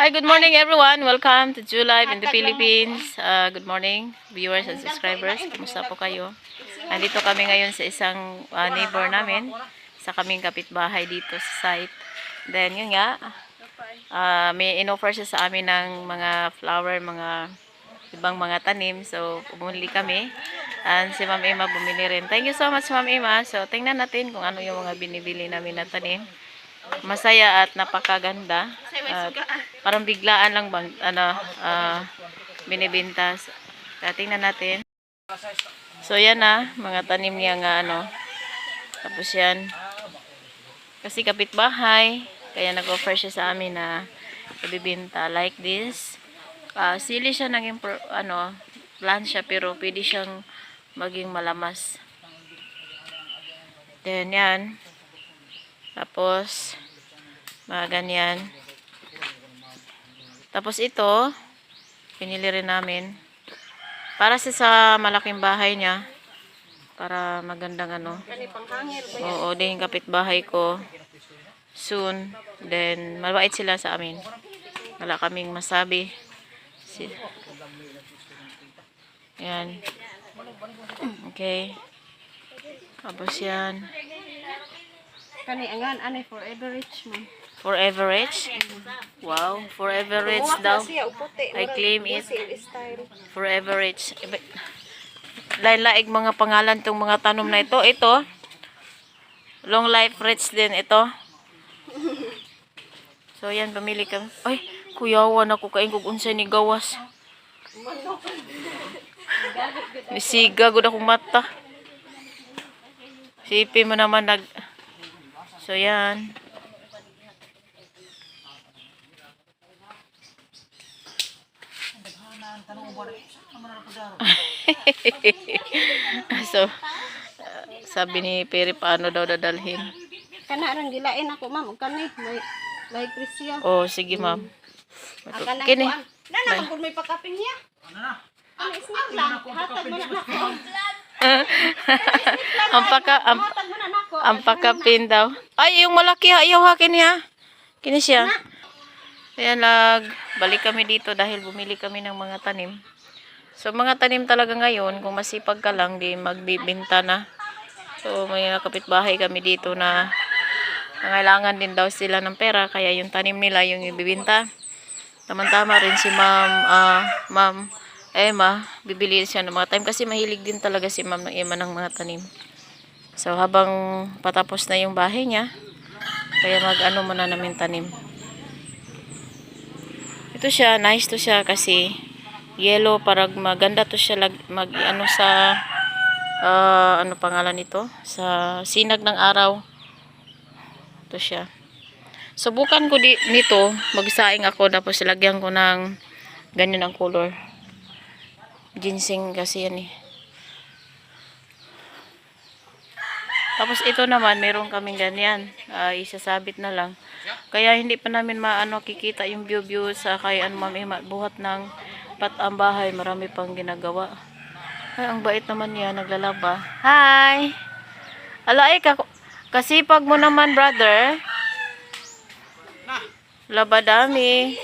Hi, good morning everyone. Welcome to Julive in the Philippines. Uh, good morning viewers and subscribers. Kumusta po kayo? Nandito kami ngayon sa isang uh, neighbor namin sa kaming kapitbahay dito sa site. Then yun nga, uh, may inoffer siya sa amin ng mga flower, mga ibang mga tanim. So, pumuli kami. And si Ma'am Emma bumili rin. Thank you so much Ma'am Emma. So, tingnan natin kung ano yung mga binibili namin na tanim. Masaya at napakaganda. At parang biglaan lang bang ano ah, binibenta. So, tingnan natin. So yan na, mga tanim niya nga ano. Tapos yan. Kasi kapitbahay, kaya nag-offer siya sa amin na ibibenta like this. Ah, sili siya naging pro- ano, plant siya pero pwede siyang maging malamas. Then yan. Tapos mga ganyan. Tapos ito, pinili rin namin. Para sa sa malaking bahay niya. Para magandang ano. Oo, din kapitbahay ko. Soon. Then, mabait sila sa amin. Wala kaming masabi. Si Yan. Okay. Tapos yan. Kani angan ani forever rich man. Forever rich. Wow, forever rich daw. I claim it. Forever rich. Lain-laig mga pangalan tong mga tanom na ito. Ito. Long life rich din ito. So yan, pamili kami. Ay, kuyawan ako kain kung unsay ni gawas. Nisiga gud akong mata. Sipin mo naman nag... So yan. so, sabi ni Peri, paano daw dadalhin? Kana rang gilain ako ma'am kani may may presyo. Oh, sige ma'am. Aka na Kini. kuan. Na na kung may pakaping niya. Ano snack lang. Hatag mo na nako. ang paka, ang, Hatag mo na. Ang pakapin daw. Ay, yung malaki ha, ayaw ha, kini ha. Kini siya. Ayan lag, balik kami dito dahil bumili kami ng mga tanim. So, mga tanim talaga ngayon, kung masipag ka lang, di magbibinta na. So, may kapitbahay kami dito na nangailangan din daw sila ng pera, kaya yung tanim nila yung ibibinta. Tama-tama rin si ma'am, ah, ma'am Emma, bibili siya ng mga tanim kasi mahilig din talaga si ma'am ng Emma ng mga tanim. So, habang patapos na yung bahay niya, kaya mag-ano muna namin tanim. Ito siya, nice to siya kasi yellow, parang maganda to siya mag ano sa ah, ano pangalan nito? Sa sinag ng araw. Ito siya. Subukan ko di, nito, magsaing ako tapos lagyan ko ng ganyan ang color. Ginseng kasi yan eh. Tapos ito naman, meron kaming ganyan. Ah, isasabit na lang. Kaya hindi pa namin maano kikita yung view-view sa kay ano mami buhat ng patang bahay. Marami pang ginagawa. Ay, ang bait naman niya, naglalaba. Hi! Ala, kako- kasipag mo naman, brother. Laba dami.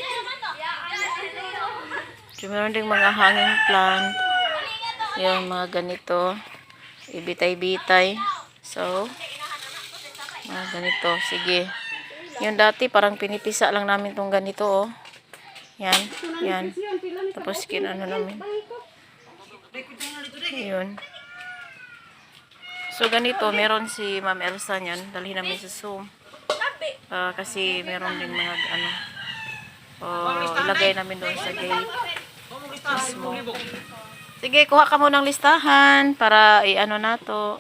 So, meron ding mga hanging plant. Yan, mga ganito. Ibitay-bitay. So, mga ganito. Sige. Yung dati, parang pinipisa lang namin tong ganito, oh. Yan. Yan. Tapos, kinano namin. Yun. So, ganito. Meron si Ma'am Elsa niyan. Dalhin namin sa Zoom. Ah, kasi meron ding mga, ano, oh, ilagay namin doon sa gate. Sige, kuha ka mo ng listahan para i-ano na to.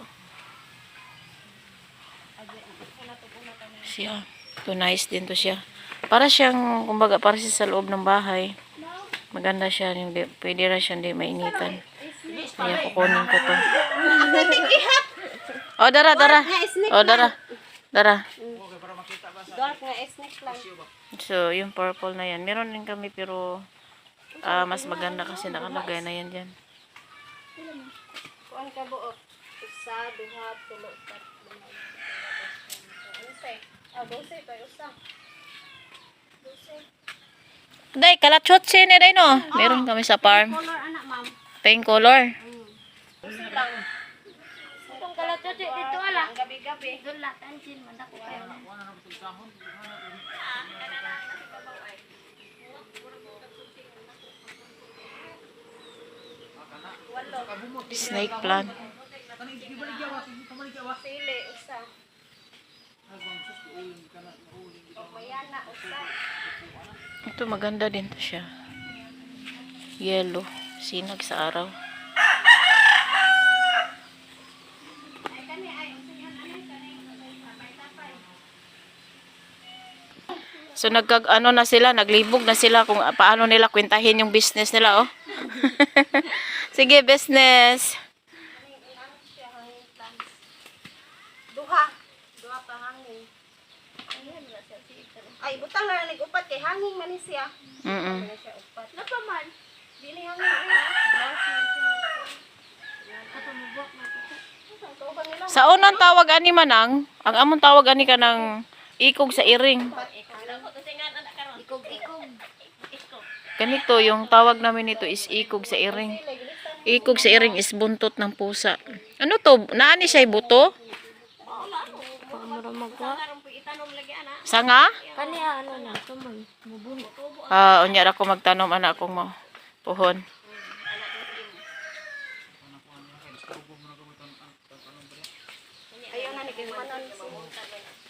Siya. To nice din to siya. Para siyang, kumbaga, para siya sa loob ng bahay. Maganda siya. Hindi, pwede na siya hindi mainitan. Kaya kukunin ko to. O, dara, dara. O, dara. Dara. Lang. So, yung purple na yan. Meron din kami pero ah, mas maganda kasi nakalagay na yan dyan. Kuan ka buok. Usa, duha, tulo, tatlo. Ano Day, kalachotse na day no. Meron kami sa farm. Color anak, ma'am. Pink color. Itong kalatote dito ala. Gabi-gabi. Doon lahat ang chin man ako kayo. Snake plant. Sili, usa. Ito maganda din to siya. Yellow. Sinag sa araw. So nagkag ano na sila, naglibog na sila kung paano nila kwentahin yung business nila, oh. Sige, business. Duha. Duha ka hangin. Ay, butang na nag-upat kay hangin man ni siya. Mm Wala siya upat. Napa man? Dili hangin na. Sa unang tawag ani manang, ang among tawag ani ka ng ikog sa iring. Ikog-ikog. Ganito, yung tawag namin nito is ikog sa iring. Ikog sa iring is buntot ng pusa. Ano to? Naani siya buto? Mura magwa. Sanga? Kani ano na, tumoy. Mubun. Ah, unya ra ko magtanom anak kong mo. Puhon. Na.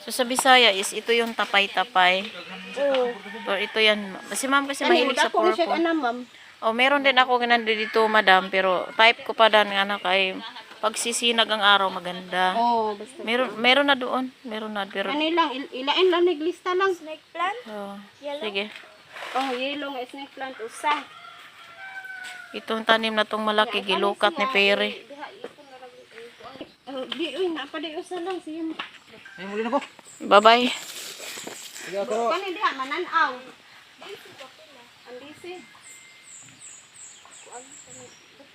So sa Bisaya is ito yung tapay-tapay. Oo. Or ito yan. Si ma'am kasi Kani, mahilig sa purple. ana, ma'am. Oh, meron din ako ganun dito, madam. Pero type ko pa dan nga kay pagsisinag ang araw maganda. Oo, basta. Meron meron na doon. Meron na pero Kani lang, il- ilain lang naglista lang. Snake plant? oh, sige. Oh, yellow nga snake plant. Usa. Itong tanim na tong malaki gilukat ni Pere. Oh, di, uy, napaday usa lang siya. Bye-bye. Kani diha, mananaw. Andisi.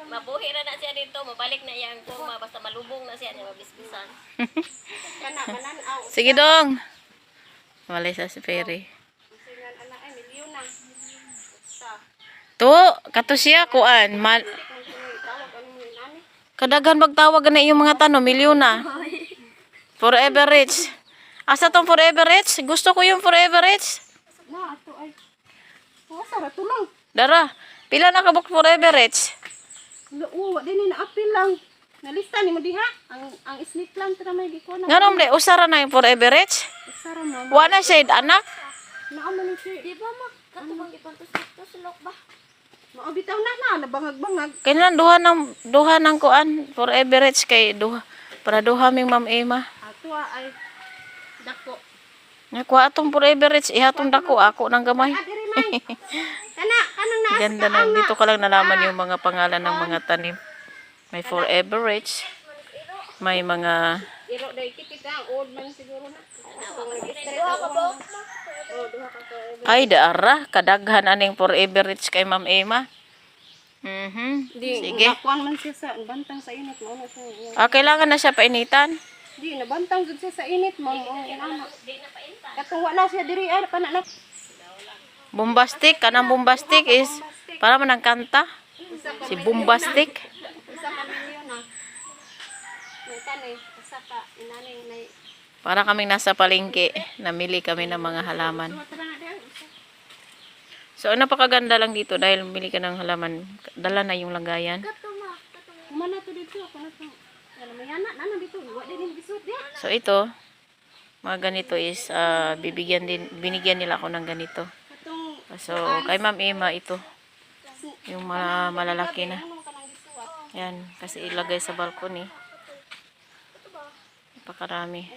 Mabuhi na na siya dito, mabalik na iyang kurma, basta malubong na siya, niya mabisbisan. Sige dong. Walay sa si. Usa. To, kato siya kuan. Mal? Kadagan magtawag na yung mga tanong, milyon na. Forever rich. Asa tong forever rich? Gusto ko yung forever rich. Na, ato ay. Oh, sara tulong. Dara, pila na kabuk forever rich? Oo, wa din ni naapil lang. Nalista ni mo diha ang ang snake plant ra may gikuha na. Nganom de, usara na yung forever rich. Sara ma'am. Wa na siya anak. Naa man ni siya. Di ba ma, katubang ipantos dito sa lok ba? Maabitaw na na, nabangag-bangag. Kailan duha ng duha ng kuan forever rich kay duha para duha ming Ma'am Emma. Ato ay dako. Nakuha atong forever rich, ihatong dako ako ng gamay. Ah. Kana, kanang naas Ganda na, dito ko lang nalaman yung mga pangalan ng mga tanim. May forever rich. May mga Iro day kitit ang old man siguro na. Ka? Oh, ka ka. Ay, daara. Kadaghan aning forever rich kay Ma'am Emma. Mhm. Di, Sige. nakuan man siya sa bantang sa init mo na. Ah, kailangan na siya painitan. Di, nabantang siya sa init mo. Oh, inana. Katong wala siya diri ay kana na. Bombastic. Kanang bombastic is para man ang kanta. Si bombastic. Para kaming nasa palengke. Namili kami ng mga halaman. So, napakaganda lang dito dahil bumili ka ng halaman. Dala na yung lagayan. So, ito, mga ganito is, ah, bibigyan din, binigyan nila ako ng ganito. So, kay Ma'am Emma, ito, yung mga malalaki na. Yan, kasi ilagay sa balcony. Napakarami.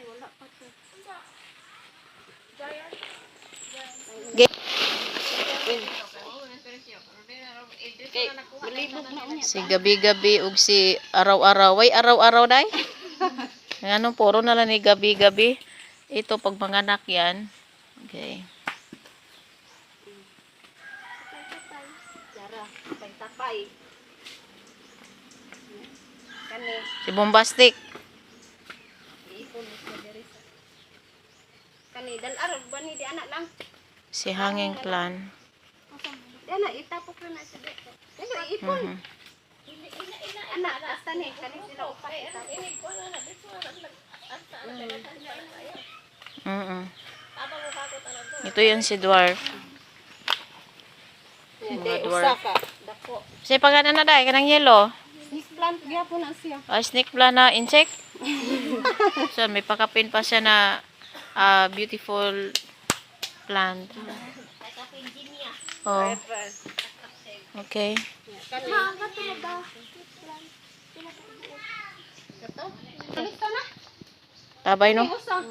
Malibog na unya. Si gabi-gabi ug si araw-araw. Way araw-araw day. Ano, puro na lang ni gabi-gabi. Ito, pag manganak yan. Okay. Dara, pagtapay. Kani, Si Bombastic. sa. Kani, dal araw ba ni di anak lang? Si Hanging Clan. Na, itapok na siya dito. Pero ipon. Mhm. Anak, hasta ni, kanin sila upat itapok. Inig ko na dito. Mhm. Mo kako talaga. Ito yung si dwarf. Mga dwarf. Dako. Say pagana na dai kanang yellow. Snake plant, gyapon na siya. Ah, snake plant na insect. so may pakapin pa siya na ah, beautiful plant. Oh, okay. Tabay no. Usa.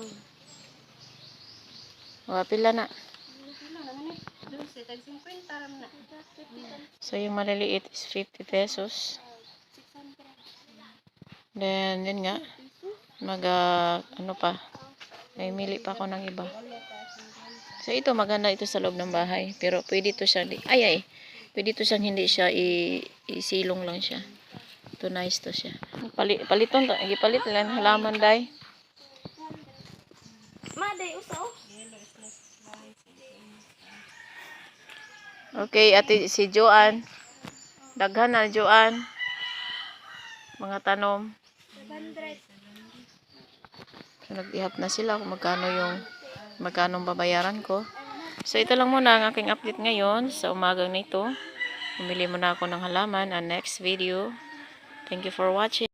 Wa pila na. Naman? Doon siya, tag 50 ram na. So yung maliliit is 50 pesos. Then yun nga mag ah, ano pa may mili pa ako ng iba. So ito maganda ito sa loob ng bahay pero pwede to siya di- ay ay pwede to siyang hindi siya i, isilong lang siya. Ito nice to siya. Pali, paliton to, gipalit lang halaman day usa oh. Okay, ate si Joan. Daghan na Joan. Mga tanom. 700. So, nag-ihap na sila kung magkano yung magkano ang babayaran ko. So, ito lang muna ang aking update ngayon sa umagang nito. Bumili muna ako ng halaman and next video. Thank you for watching.